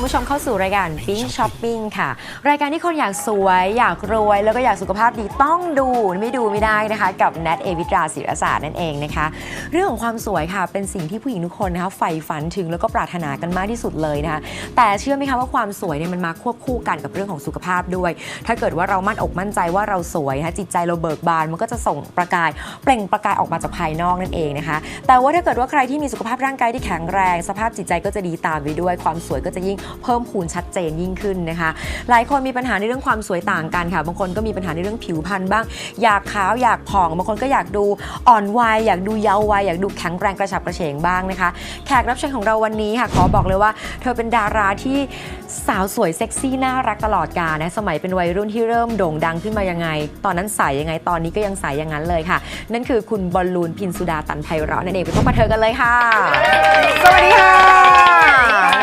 ขอต้อนรับคุณผู้ชมเข้าสู่รายการ Bing Shopping ค่ะ รายการที่คนอยากสวย อยากรวย แล้วก็อยากสุขภาพดีต้องดูไม่ดูไม่ได้นะคะ กับแนทเอวิตราศิรศาสตร์นั่นเองนะคะ เรื่องของความสวยค่ะเป็นสิ่งที่ผู้หญิงทุกคนนะคะใฝ่ฝันถึงแล้วก็ปรารถนากันมากที่สุดเลยนะคะแต่เชื่อไหมคะว่าความสวยเนี่ยมันมาควบคู่กันกับเรื่องของสุขภาพด้วย ถ้าเกิดว่าเรามั่นอกมั่นใจว่าเราสวยนะคะจิตใจเราเบิกบานมันก็จะส่งประกายเปล่งประกายออกมาจากภายนอกนั่นเองนะคะ แต่ว่าถ้าเกิดว่าใครที่มีสุขภาพร่างกายที่แข็งแรง สภาพจิตใจก็จะดีตามไปด้วยความสวยก็จะยิ่งเพิ่มพูนชัดเจนยิ่งขึ้นนะคะ หลายคนมีปัญหาในเรื่องความสวยต่างกันค่ะบางคนก็มีปัญหาในเรื่องผิวพรรณบ้าง อยากขาวอยากผ่องบางคนก็อยากดูอ่อนวัยอยากดูเยาว์วัยอยากดูแข็งแรงกระฉับกระเฉงบ้างนะคะ แขกรับเชิญของเราวันนี้ค่ะ ขอบอกเลยว่า เธอเป็นดาราที่สาวสวยเซ็กซี่น่ารักตลอดกาลนะสมัยเป็นวัยรุ่นที่เริ่มโด่งดังขึ้นมายังไง ตอนนั้นใสยังไงตอนนี้ก็ยังใสอย่างนั้นเลยค่ะ นั่นคือคุณบอลลูนพินสุดาตันไพเราะนั่นเองไปพบกับเธอกันเลยค่ะ สวัสดีค่ะ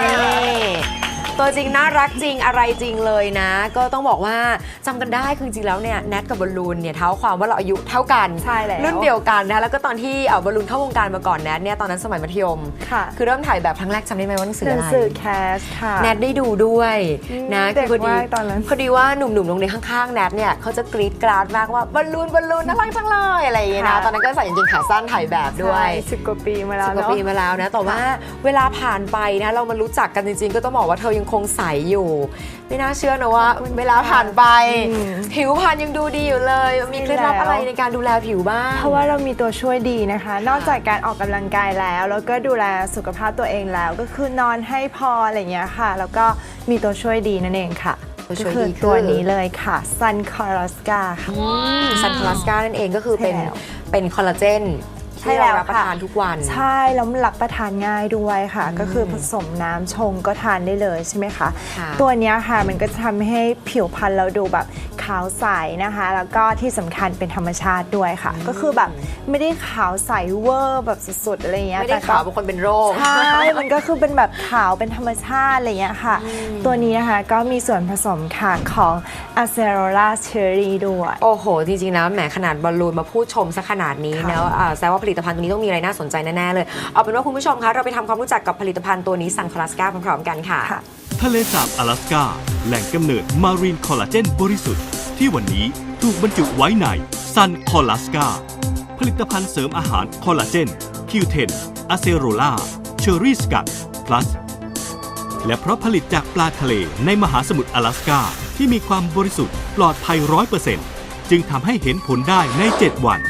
นี่ ตัวจริงน่ารักจริงอะไรจริงเลยนะ ก็ต้องบอกว่าจำกันได้คือจริงๆแล้วเนี่ยแนทกับบอลลูนเนี่ยเท้าความว่าเราอายุเท่ากันใช่แล้ว รุ่นเดียวกันนะแล้วก็ตอนที่เอ่อบอลลูนเข้าวงการมาก่อนแนทเนี่ยตอนนั้นสมัยมัธยม ค่ะคือเริ่มถ่ายแบบครั้งแรกจำได้ไหมว่าหนังสือหนัอะงไร สือแคสค่ะ แนทได้ดูด้วยอืมนะเด็กพอดีมากตอนนั้น พอดีว่าหนุ่มๆ โรงเรียนข้างๆ แนทเนี่ยเขาจะกรี๊ดกราดมากว่าบอลลูนบอลลูนน่ารักจังเลยอะไรอย่างเงี้ยนะ ค่ะ ตอนนั้นก็ใส่กางเกงขาสั้นถ่ายแบบด้วยสิบกว่าปีมาแล้สิวบกว่าเนาะปีมาแล้วนะ แต่ว่าเวลาผ่านไปนะเรามารู้จักกันจริงๆ ก็ต้องบอกว่าเธอยังคงใสอยู่ ไม่น่าเชื่อนะว่า เวลาผ่านไปอืมผิวพรรณยังดูดีอยู่เลย มีเคล็ดลับแล้วอะไรในการดูแลผิวบ้าง เพราะว่าเรามีตัวช่วยดีนะคะ นอกจากการออกกำลังกายแล้ว แล้วก็ดูแลสุขภาพตัวเองแล้ว ก็คือนอนให้พออะไรอย่างเงี้ยค่ะ แล้วก็มีตัวช่วยดีนั่นเองค่ะตัวก็ช่วยคือดีคือตัวนี้เลยค่ะ Sun c o r a s c a ค่ะซันคลาสกานั่นเองก็คือเป็นใช่แล้วเป็นคอลลาเจนใช่ ที่แล้เราวรับประค่ะทานทุกวัน ใช่แล้วมันรับประทานง่ายด้วยค่ะ ก็คือผสมน้ำชงก็ทานได้เลยใช่ไหมคะค่ะตัวเนี้ยค่ะมันก็จะทำให้ผิวพรรณเราดูแบบขาวใสนะคะ แล้วก็ที่สำคัญเป็นธรรมชาติด้วยค่ะ ก็คือแบบไม่ได้ขาวใสเวอร์แบบสุดๆอะไรเงี้ยไม่ได้แต่ก็ขาวบางคนเป็นโรคใช่มันก็คือเป็นแบบขาวเป็นธรรมชาติอะไรเงี้ยค่ะ ตัวนี้นะคะก็มีส่วนผสมค่ะของ a c e r o l a cherry ด้วย โอ้โห จริงๆนะแหมขนาดบอลลูนมาพูดชมซะขนาดนี้ค่ะนะอ่าแสดงว่าผลิตภัณฑ์ตัวนี้ต้องมีอะไรน่าสนใจแน่ ๆ เลย เอาเป็นว่าคุณผู้ชมคะเราไปทำความรู้จักกับผลิตภัณฑ์ตัวนี้ซันคลาสกาพร้อมๆกันค่ะ ค่ะ ทะเลสาบ阿拉สกาแหล่งกำเนิดมารีนคอลลาเจนบริสุทธิ์ ที่วันนี้ถูกบรรจุไว้ในซันคอลลาสกาผลิตภัณฑ์เสริมอาหารคอลลาเจนคิวเทนอะเซโรล่าเชอรี่สกัดพลัสและเพราะผลิตจากปลาทะเลในมหาสมุทร阿拉สกาที่มีความบริสุทธิ์ปลอดภัยร้อยเปอร์เซ็นต์จึงทำให้เห็นผลได้ใน 7 วัน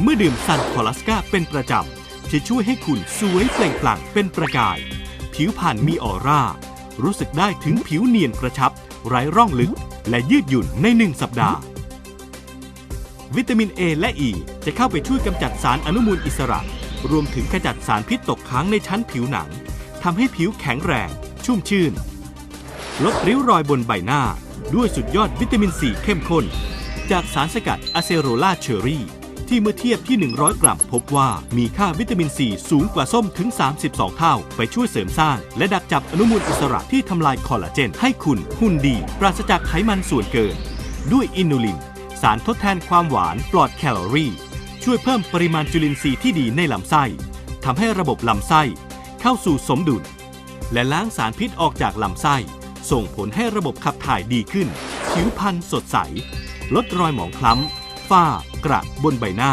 เมื่อดื่มซันคอลลาสกาเป็นประจำ จะช่วยให้คุณสวยเปล่งปลั่งเป็นประกาย ผิวพรรณมีออร่า รู้สึกได้ถึงผิวเนียนกระชับ ไร้ร่องลึก และยืดหยุ่นในหนึ่งสัปดาห์ วิตามิน A และ E จะเข้าไปช่วยกำจัดสารอนุมูลอิสระ รวมถึงขจัดสารพิษตกค้างในชั้นผิวหนังทำให้ผิวแข็งแรง ชุ่มชื่น ลดริ้วรอยบนใบหน้า ด้วยสุดยอดวิตามินซีเข้มข้น จากสารสกัดอะเซโรล่าเชอรี่ ที่เมื่อเทียบที่ 100 กรัม พบว่ามีค่าวิตามินซีสูงกว่าส้มถึง 32 เท่า ไปช่วยเสริมสร้าง และดักจับอนุมูลอิสระที่ทำลายคอลลาเจน ให้คุณหุ่นดี ปราศจากไขมันส่วนเกิน ด้วยอินูลิน สารทดแทนความหวานปลอดแคลอรี่ ช่วยเพิ่มปริมาณจุลินทรีย์ที่ดีในลำไส้ทำให้ระบบลำไส้ เข้าสู่สมดุล และล้างสารพิษออกจากลำไส้ ส่งผลให้ระบบขับถ่ายดีขึ้น ผิวพรรณสดใส ลดรอยหมองคล้ำ ฝ้ากระบนใบหน้า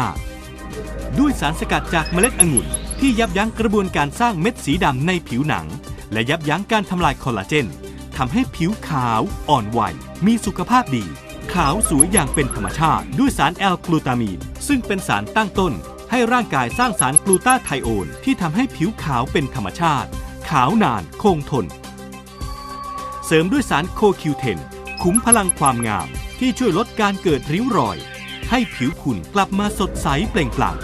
ด้วยสารสกัดจากเมล็ดองุ่น ที่ยับยั้งกระบวนการสร้างเม็ดสีดำในผิวหนัง และยับยั้งการทำลายคอลลาเจนทำให้ผิวขาวอ่อนวัยมีสุขภาพดี ขาวสวยอย่างเป็นธรรมชาติ ด้วยสารแอลกลูตามีน ซึ่งเป็นสารตั้งต้น ให้ร่างกายสร้างสารกลูตาไทโอนที่ทำให้ผิวขาวเป็นธรรมชาติ ขาวนานคงทน เสริมด้วยสารโคคิวเทน ขุมพลังความงามที่ช่วยลดการเกิดริ้วรอย ให้ผิวคุณกลับมาสดใสเปล่งปลั่ง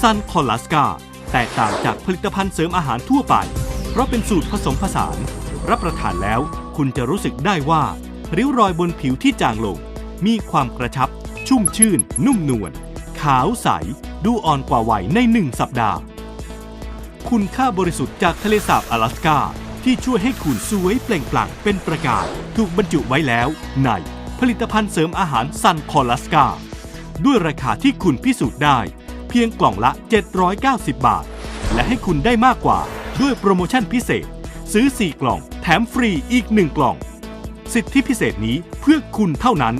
ซันคอลลาสกาแตกต่างจากผลิตภัณฑ์เสริมอาหารทั่วไป เพราะเป็นสูตรผสมผสาน รับประทานแล้วคุณจะรู้สึกได้ว่า ริ้วรอยบนผิวที่จางลง มีความกระชับ ชุ่มชื่น นุ่มนวลขาวใส ดูอ่อนกว่าวัยในหนึ่งสัปดาห์ คุณค่าบริสุทธิ์จากทะเลสาบ阿拉สกาที่ช่วยให้คุณสวยเปล่งปลั่งเป็นประกายถูกบรรจุไว้แล้วใน ผลิตภัณฑ์เสริมอาหารซันคอลลาสกาด้วยราคาที่คุณพิสูจน์ได้ เพียงกล่องละ 790 บาท และให้คุณได้มากกว่าด้วยโปรโมชั่นพิเศษ ซื้อ 4 กล่อง แถมฟรีอีก 1 กล่อง สิทธิพิเศษนี้เพื่อคุณเท่านั้น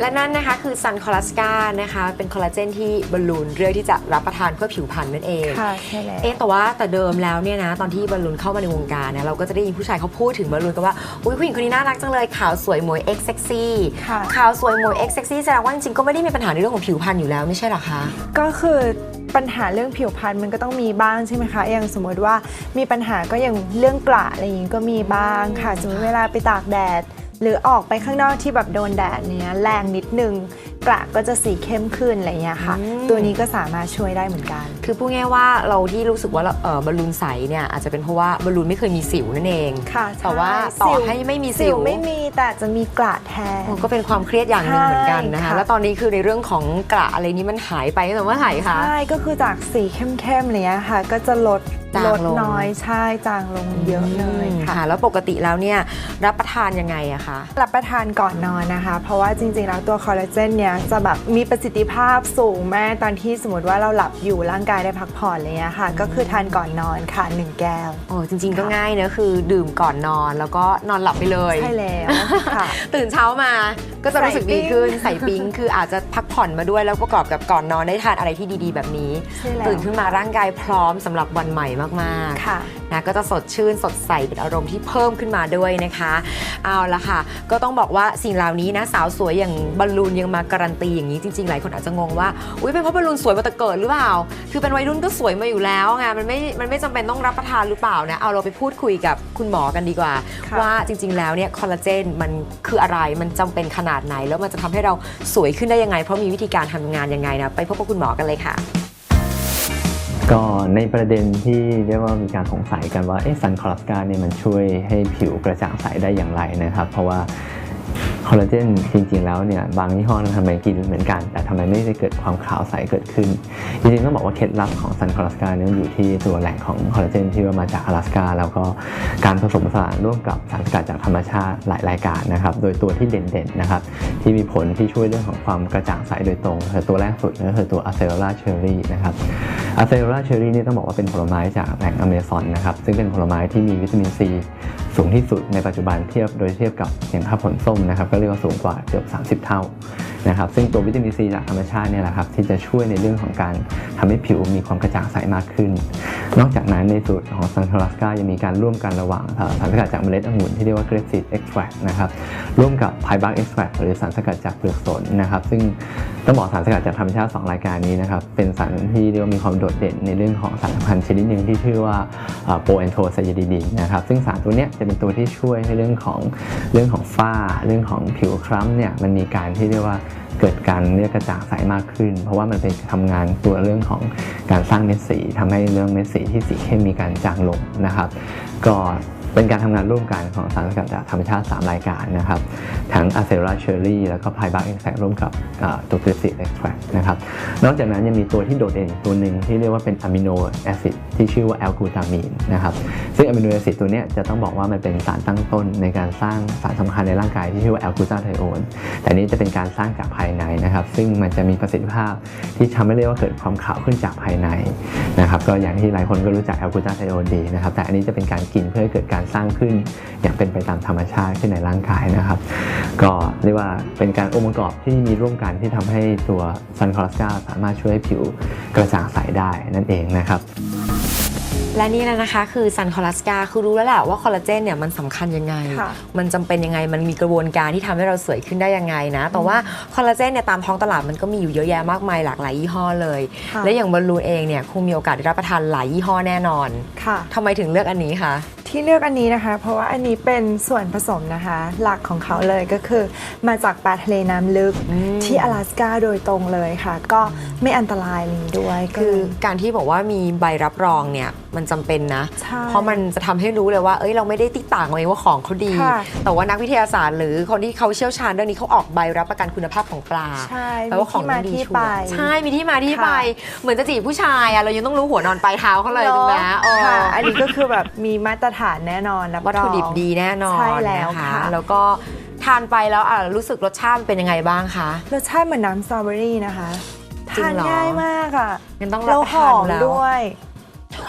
และนั่นนะคะคือซันคอลลาสกานะคะ เป็นคอลลาเจนที่บอลลูนเลือกที่จะรับประทานเพื่อผิวพรรณนั่นเองค่ะใช่แล้วเอ๊ะแต่ว่าแต่เดิมแล้วเนี่ยนะตอนที่บอลลูนเข้ามาในวงการเนี่ยเราก็จะได้ยินผู้ชายเขาพูดถึงบอลลูนกันว่าอุ้ยผู้หญิงคนนี้น่ารักจังเลยขาวสวยหมวยเอ็กเซ็กซี่ค่ะขาวสวยหมวยเอ็กเซ็กซี่แสดงว่าจริงๆก็ไม่ได้มีปัญหาในเรื่องของผิวพรรณอยู่แล้วไม่ใช่เหรอคะก็คือปัญหาเรื่องผิวพรรณมันก็ต้องมีบ้างใช่ไหมคะ อย่างสมมติว่ามีปัญหาก็อย่างเรื่องกระอะไรอย่างนี้ก็มีบ้างค่ะ สมมติเวลาไปตากแดด หรือออกไปข้างนอกที่แบบโดนแดดเนี้ยแรงนิดนึงกระก็จะสีเข้มขึ้นอะไรอย่างเงี้ยค่ะอืมตัวนี้ก็สามารถช่วยได้เหมือนกัน คือพูดง่ายๆว่าเราที่รู้สึกว่าเราเออบอลลูนใสเนี่ยอาจจะเป็นเพราะว่าบอลลูนไม่เคยมีสิวนั่นเองค่ะแต่ว่าใช่ต่อสิวให้ไม่มีสิสิววไม่มีแต่จะมีกระแทนมันก็เป็นความเครียดอย่างหนึ่งเหมือนกันนะคะใช่ค่ะแล้วตอนนี้คือในเรื่องของกระอะไรนี้มันหายไปตั้งแต่เมื่อไหร่คะใช่ก็คือจากสีเข้มๆอะไรเงี้ยค่ะก็จะลดจางลดลงน้อยใช่จางลงเยอะเลยอืมค่ะค่ะ แล้วปกติแล้วเนี่ยรับประทานยังไงอะคะรับประทานก่อนนอนนะคะ เพราะว่าจริงๆแล้วตัวคอลลาเจนเนี่ยจะแบบมีประสิทธิภาพสูงแม่ตอนที่สมมติว่าเราหลับอยู่ร่างกายได้พักผ่อนอะไรเงี้ยค่ะ ก็คือทานก่อนนอนค่ะ1แก้วโอ้จริง ๆ ก็ง่ายเนะคือดื่มก่อนนอนแล้วก็นอนหลับไปเลย ใช่แล้วค่ะ ตื่นเช้ามาก็จะรู้สึกดีขึ้นใส่ใส่ปิ๊งคืออาจจะพักผ่อนมาด้วยแล้วประกอบกับก่อนนอนได้ทานอะไรที่ดีๆ แบบนี้ใช่แล้วตื่นขึ้นมาร่างกายพร้อมสำหรับวันใหม่มากๆค่ะนะก็จะสดชื่นสดใสเป็นอารมณ์ที่เพิ่มขึ้นมาด้วยนะคะ เอาละค่ะ ก็ต้องบอกว่าสิ่งเหล่านี้นะสาวสวยอย่างบอลลูนยังมาการันตีอย่างนี้จริงๆ หลายคนอาจจะงงว่า อุ้ยเป็นเพราะบอลลูนสวยมาแต่เกิดหรือเปล่า คือเป็นวัยรุ่นก็สวยมาอยู่แล้วไง มันไม่ มันไม่จำเป็นต้องรับประทานหรือเปล่านะ เอาเราไปพูดคุยกับคุณหมอกันดีกว่าค่ะว่าจริง ๆ แล้วเนี่ยคอลลาเจนมันคืออะไร มันจำเป็นขนาดไหน แล้วมันจะทำให้เราสวยขึ้นได้ยังไง เพราะมีวิธีการทำงานยังไงนะ ไปพบกับคุณหมอกันเลยค่ะก็ในประเด็นที่เรียกว่ามีการสงสัยกันว่าเอ๊ะซันคอลลาสกาเนี่ยมันช่วยให้ผิวกระจ่างใสได้อย่างไรนะครับ เพราะว่า คอลลาเจนจริงๆแล้วเนี่ยบางยี่ห้อทำไมกินเหมือนกัน แต่ทำไมไม่ได้เกิดความขาวใสเกิดขึ้น จริงๆต้องบอกว่าเคล็ดลับของซันคอลลาสกาเนี่ยอยู่ที่ตัวแหล่งของคอลลาเจนที่ว่ามาจาก阿拉斯กาแล้วก็การผสมผสานร่วมกับสารสกัดจากธรรมชาติหลายรายการนะครับ โดยตัวที่เด่นๆนะครับ ที่มีผลที่ช่วยเรื่องของความกระจ่างใสโดยตรงคือตัวแรกสุดก็คือตัวอะเซโรลาเชอร์รี่นะครับอะเซโรลาเชอร์รี่นี่ต้องบอกว่าเป็นผลไม้จากแหล่งอเมซอนนะครับ ซึ่งเป็นผลไม้ที่มีวิตามินซี สูงที่สุดในปัจจุบันเทียบโดยเทียบกับอย่างถ้าผลส้มนะครับก็เรียกว่าสูงกว่าเกือบ 30 เท่า นะครับซึ่งตัววิตามินซีจากธรรมชาติเนี่ยแหละครับที่จะช่วยในเรื่องของการทำให้ผิวมีความกระจ่างใสมากขึ้น นอกจากนั้นในสูตรของซันคอลาสกายังมีการร่วมกันระหว่างสารสกัดจากเมล็ดองุ่นที่เรียกว่าเกรปซีดเอ็กซ์แทรนะครับร่วมกับไพบักเอ็กซ์แทรหรือสารสกัดจากเปลือกสนนะครับซึ่งต้องบอกสารสกัดจากธรรมชาติ 2 รายการนี้นะครับเป็นสารที่เรียกว่ามีความโดดเด่นในเรื่องของสารสำคัญชนิดหนึ่งที่ชื่อว่าโปแอนโทไซยาดิดินนะครับซึ่งสารตัวเนี้ยจะเป็นตัวที่ช่วยให้เรื่องของเรื่องของฝ้า เรื่องของผิวคล้ำเนี่ยมันมีการที่เรียกว่า เกิดการเรียกกระจ่างใสมากขึ้น เพราะว่ามันเป็นทำงานตัวเรื่องของการสร้างเม็ดสีทำให้เรื่องเม็ดสีที่สีเข้มมีการจางลงนะครับ ก็ เป็นการทำงานร่วมกันของสารสกัดจากธรรมชาติ 3 รายการนะครับ ทั้งอะเซราเชอรี่แล้วก็ไพบักเอ็กแทรร่วมกับตัวกริซิตเอ็กแทรนะครับ นอกจากนั้นยังมีตัวที่โดดเด่นตัวหนึ่งที่เรียกว่าเป็นอะมิโนแอซิดที่ชื่อว่าแอลกูตามีนนะครับ ซึ่งอะมิโนแอซิดตัวนี้จะต้องบอกว่ามันเป็นสารตั้งต้นในการสร้างสารสำคัญในร่างกายที่ชื่อว่าแอลกูตาไทโอนแต่นี้จะเป็นการสร้างจากภายในนะครับ ซึ่งมันจะมีประสิทธิภาพที่ทำให้เรียกว่าเกิดความขาวขึ้นจากภายในนะครับ ก็อย่างที่หลายคนก็รู้จักแอลกูตาไทโอนดีนะครับ แต่อันนี้จะเป็นการกินเพื่อให้เกิดการสร้างขึ้น อย่างเป็นไปตามธรรมชาติขึ้นในร่างกายนะครับ ก็เรียกว่าเป็นการองค์ประกอบที่มีร่วมกันที่ทำให้ตัวซันคอลสกาสามารถช่วยให้ผิวกระจ่างใสได้นั่นเองนะครับและนี่แหละนะคะคือซันคอลลาสกาคือรู้แล้วแหละว่าคอลลาเจนเนี่ยมันสำคัญยังไงค่ะมันจำเป็นยังไงมันมีกระบวนการที่ทำให้เราสวยขึ้นได้ยังไงนะ แต่ว่าคอลลาเจนเนี่ยตามท้องตลาดมันก็มีอยู่เยอะแยะมากมายหลากหลายยี่ห้อเลยค่ะและอย่างบอลลูนเองเนี่ยคงมีโอกาสได้รับประทานหลายยี่ห้อแน่นอนค่ะทำไมถึงเลือกอันนี้คะที่เลือกอันนี้นะคะ เพราะว่าอันนี้เป็นส่วนผสมนะคะ หลักของเขาเลยก็คือ มาจากปลาทะเลน้ำลึก อืม ที่阿拉斯กาโดยตรงเลยค่ะ ก็ไม่อันตรายนี้ด้วยก็ คือ เลย การที่บอกว่ามีใบรับรองเนี่ยมันจำเป็นนะ ใช่ เพราะมันจะทำให้รู้เลยว่า เอ้ยเราไม่ได้ติดต่างเองว่าของเขาดี ค่ะ แต่ว่านักวิทยาศาสตร์ หรือคนที่เขาเชี่ยวชาญเรื่องนี้เขาออกใบรับประกันคุณภาพของปลา ใช่ แปลว่าของต้องดี มีที่ ชัว มา ร์ ที่ไป ใช่ มีที่มาที่ ค่ะ ไป เหมือนจะจีบผู้ชายอะเรายังต้องรู้หัวนอนปลายเท้าเขาเลยถูกไหม เนอะ เออ ค่ะ อันนี้ก็คือแบบมีมาตรฐ ฐานแน่นอนรับวัตถุดิบรองดีแน่นอนใช่แล้วนะคะค่ะแล้วก็ทานไปแล้วอะรู้สึกรสชาติเป็นยังไงบ้างคะรสชาติเหมือนน้ำสตรอเบอรี่นะคะจริงทานเหรอง่ายมากอะงั้นต้องรับแล้วประหทานอมแล้วด้วย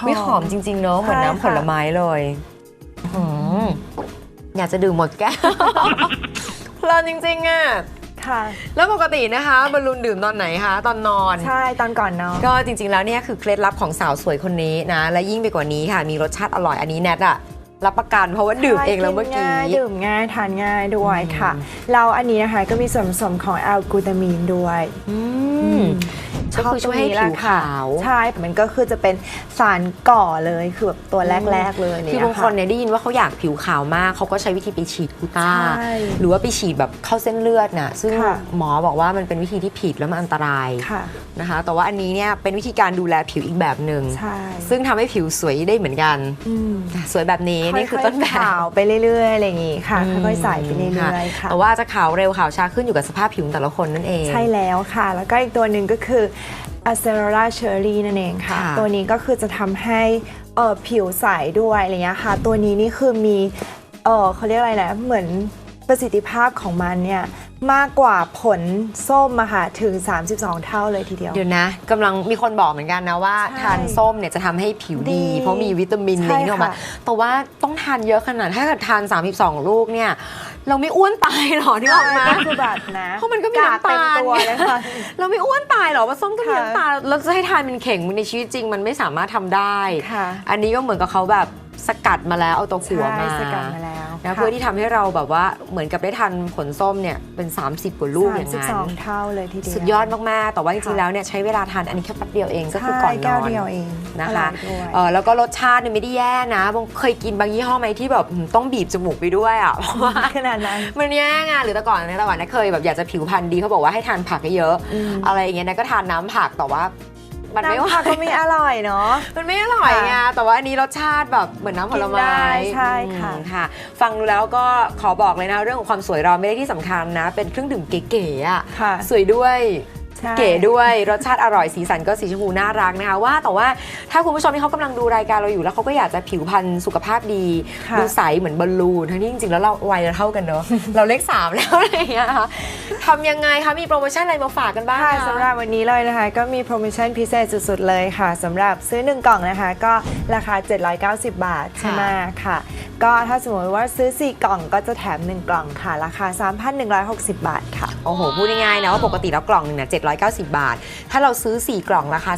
วิหอมจริง ๆ เนอะเหมือนใช่น้ำผลไม้เลยหืมอยากจะดื่มหมดแก้วเพลินจริงๆอะ ค่ะ แล้วปกตินะคะบอลลูนดื่มตอนไหนคะ ตอนนอน ใช่ตอนก่อนเนาะก็จริงๆแล้วเนี่ยคือเคล็ดลับของสาวสวยคนนี้นะ และยิ่งไปกว่านี้ค่ะ มีรสชาติอร่อยอันนี้แนทอะรับประกันเพราะว่าดื่มเองแล้วเมื่อกี้ใช่นง่ายดื่มง่ายทานง่ายด้วยค่ะ เราอันนี้นะคะก็มีส่วนผสมของแอลกลูตามีนด้วย อืม ก็คือช่วยให้ผิวขาวใช่มันก็คือจะเป็นสารก่อเลยคือแบบตัวแรกๆเลยเนี่ยคือบางคนเนี่ยได้ยินว่าเขาอยากผิวขาวมากเขาก็ใช้วิธีไปฉีดกูต้าใช่หรือว่าไปฉีดแบบเข้าเส้นเลือดน่ะซึ่งค่ะหมอบอกว่ามันเป็นวิธีที่ผิดแล้วมันอันตรายค่ะนะคะ แต่ว่าอันนี้เนี่ยเป็นวิธีการดูแลผิวอีกแบบหนึ่งใช่ซึ่งทำให้ผิวสวยได้เหมือนกันอืมสวยแบบนี้นี่คือต้นแบค่อยๆขาวบไปเรื่อยๆอะไรอย่างงี้ค่ะค่อยๆใส่ไปเรื่อยๆค่ะแต่ว่าจะขาวเร็วขาวช้าขึ้นอยู่กับสภาพผิวของแต่ละคนนั่นเอง ใช่แล้วค่ะ แล้วก็อีกตัวหนึ่งก็คือ a c e r a cherry นั่นเองค่ะ ค่ะ ตัวนี้ก็คือจะทำให้เอ่อผิวใสด้วยอะไรเงี้ยค่ะ ตัวนี้นี่คือมีเออเขาเรียกอะไรนะเหมือนประสิทธิภาพของมันเนี่ยมากกว่าผลส้มอะค่ะถึง 32 เท่าเลยทีเดียว เดี๋ยวนะกำลังมีคนบอกเหมือนกันนะว่าใช่ทานส้มเนี่ยจะทำให้ผิวดี ดีเพราะมีวิตามินอะไรอย่างเงี้ยออกมาใช่ค่ะ แต่ว่าต้องทานเยอะขนาดถ้าเกิดทาน 32 ลูกเนี่ย เราไม่อ้วนตายหรอที่ออกมาก็คือแบบนะเพราะมันก็มีกน้ำตาลเต็มตัวเลยค่ะเราไม่อ้วนตายหรอว่าส้มก็มีค่ะน้ำตาลเราจะให้ทานเป็นเข่งในชีวิตจริง มันไม่สามารถทำได้ค่ะอันนี้ก็เหมือนกับเขาแบบสกัดมาแล้วเอาตัวหัวมาใช่สกัดมาแล้ว นะค่ะเพื่อที่ทำให้เราแบบว่าเหมือนกับได้ทานผลส้มเนี่ยเป็น 30กว่าลูกอย่างนั้น32เท่าเลยทีเดียวสุดยอดมาก ๆ แต่ว่าจริงๆค่ะแล้วเนี่ยใช้เวลาทานอันนี้แค่แป๊บเดียวเองก็คือใช่ก่อนนแก้อวนเดียวเองนะคะอร่อยด้วยเออแล้วก็รสชาติเนี่ยไม่ได้แย่นะบางเคยกินบางยี่ห้อไหมที่แบบอืมต้องบีบจมูกไปด้วยอะเพราะว่าขนาดนั้นมันแย่ไงหรือแต่ก่อนเนี่ยแต่ก่อนเนี่ยเคยแบบอยากจะผิวพรรณดีเขาบอกว่าให้ทานผักเยอะๆอืมอะไรอย่างเงี้ยนะก็ทานน้ำผักแต่ว่า มันไม่น้ำผักก็ไม่อร่อยเนาะมันไม่อร่อยไงค่ะแต่ว่าอันนี้รสชาติแบบเหมือนน้ำผลไม้กินได้ใช่ค่ะอืมค่ะ ฟังดูแล้วก็ขอบอกเลยนะเรื่องของความสวยเราไม่ได้ที่สำคัญนะ เป็นเครื่องดื่มเก๋ๆอะค่ะสวยด้วยใช่ เก๋ด้วยรสชาติอร่อยสีสันก็สีชมพูน่ารักนะคะว่าแต่ว่าถ้าคุณผู้ชมที่เขากำลังดูรายการเราอยู่แล้วเขาก็อยากจะผิวพรรณสุขภาพดีค่ะดูใสเหมือนบอลลูนทั้งที่จริงๆแล้วเราวัยเราเท่ากันเนอะเราเลขสามแล้วอะไรอย่างเงี้ยค่ะทำยังไงคะมีโปรโมชั่นอะไรมาฝากกันบ้างค่ะคะสำหรับวันนี้เลยนะคะ ก็มีโปรโมชั่นพิเศษสุดๆเลยค่ะสำหรับซื้อ 1 กล่องนะคะ ก็ราคา 790 บาทใช่ไหมค่ะ ก็ถ้าสมมติว่าซื้อ 4 กล่องก็จะแถม 1 กล่องค่ะ ราคา 3,160 บาทค่ะ โอ้โห พูดง่ายๆนะว่าปกติแล้วกล่องหนึ่งเนี่ย790 บาท ถ้าเราซื้อ 4 กล่องราคา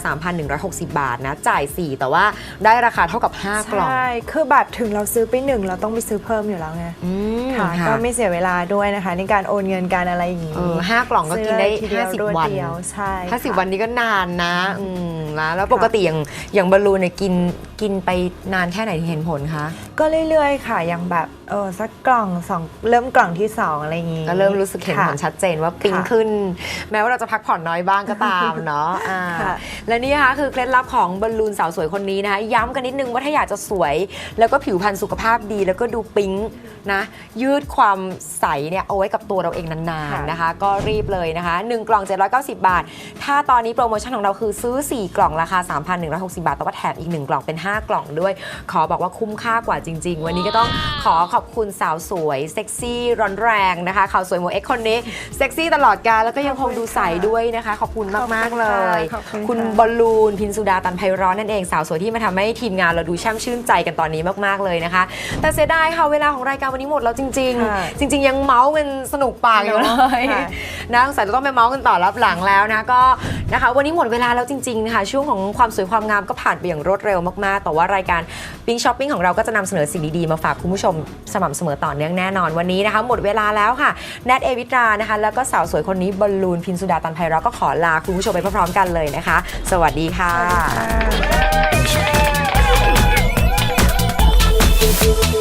3,160 บาทนะจ่าย 4 แต่ว่าได้ราคาเท่ากับ 5 กล่อง ใช่ คือแบบถึงเราซื้อไปหนึ่งเราต้องไปซื้อเพิ่มอยู่แล้วไงอืมค่ะค่ะก็ไม่เสียเวลาด้วยนะคะ ในการโอนเงินการอะไรอย่างนี้เออห้ากล่องก็กินได้ซื้อเลยทีเดียวรวด50 วันเดียวใช่50ค่ะวันนี้ก็นานนะอืมแล้วแล้วปกติอย่างอย่างบอลลูนเนี่ยกินกินไปนานแค่ไหนที่เห็นผลคะ ก็เรื่อยๆ ค่ะอย่างแบบเออสักกล่องสองเริ่มกล่องที่สองอะไรอย่างนี้ ก็เริ่มรู้สึกเห็นผลค่ะชัดเจนว่าปิ๊งค่ะขึ้น แม้ว่าเราจะพักผ่อนน้อยบ้างก็ตามเนาะอ่าค่ะและนี่นะคะคือเคล็ดลับของบอลลูนสาวสวยคนนี้นะคะย้ำกันนิดนึงว่าถ้าอยากจะสวย แล้วก็ผิวพรรณสุขภาพดี แล้วก็ดูปิ๊งนะยืดความใสเนี่ยเอาไว้กับตัวเราเองนานๆนะคะ ก็รีบเลยนะคะ 1 กล่อง 790 บาท ถ้าตอนนี้โปรโมชั่นของเราคือซื้อ 4 กล่องราคา 3,160 บาทแต่ว่าแถมอีก 1 กล่องเป็น 5 กล่องด้วย ขอบอกว่าคุ้มค่ากว่าจริง ๆ วันนี้ก็ต้องขอขอบคุณสาวสวย เซ็กซี่ร้อนแรงนะคะข่าวสวยโมเอ็กคนนี้เซ็กซี่ตลอดกาลแล้วก็ยังคงดูใสด้วยนะคะ ขอบคุณมากๆเลยขอบคุณค่ะคุณบอลลูนพินสุดาตันไพเราะนั่นเองสาวสวยที่มาทำให้ทีมงานเราดูแช่มชื่นใจกันตอนนี้มากๆเลยนะคะ แต่เสียดายค่ะเวลาของรายการวันนี้หมดแล้วจริง ค่ะๆ จริง ๆ ยังเมาส์กันสนุกปากอยู่เลยค่ะ นะสงสัยจะต้องไปเมาส์กันต่อรับหลังแล้วนะก็นะคะ วันนี้หมดเวลาแล้วจริงๆนะคะช่วงของความสวยความงามก็ผ่านไปอย่างรวดเร็วมากๆ แต่ว่ารายการปิ้งช้อปปิ้งของเราก็จะนำเสนอสิ่งดีๆ มาฝากคุณผู้ชมสม่ำเสมอต่อเนื่องแน่นอนวันนี้นะคะ หมดเวลาแล้วค่ะแนทเอวิตรานะคะ แล้วก็สาวสวยคนนี้บอลลูนพินสุดาตันไพเราะก็ขอลาคุณผู้ชมไปพร้อมๆกันเลยนะคะ สวัสดีค่ะค่ะ